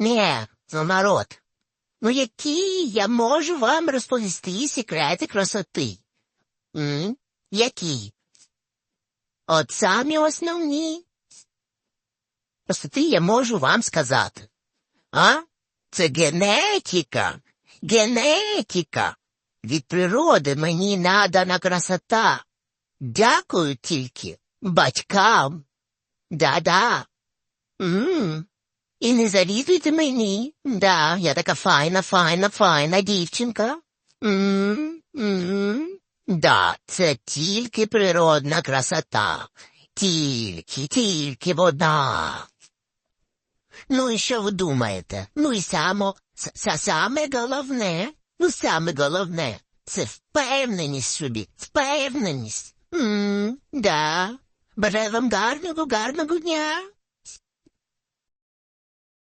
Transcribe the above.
Ні, це народ. Ну які я можу вам розповісти секрети красоти? М? Які? От самі основні. Красоти я можу вам сказати. А? Це генетика. Генетика. Від природи мені надана красота. Дякую тільки батькам. Да-да. М. І не завідуйте мені. Да, я така файна, файна, файна дівчинка. М, м. Да, це тільки природна красота. Тільки, тільки вода. Ну і що ви думаєте? Ну і само, с- саме головне, ну саме головне, це впевненість собі, впевненість. М, да. Бажаю вам гарного, гарного дня.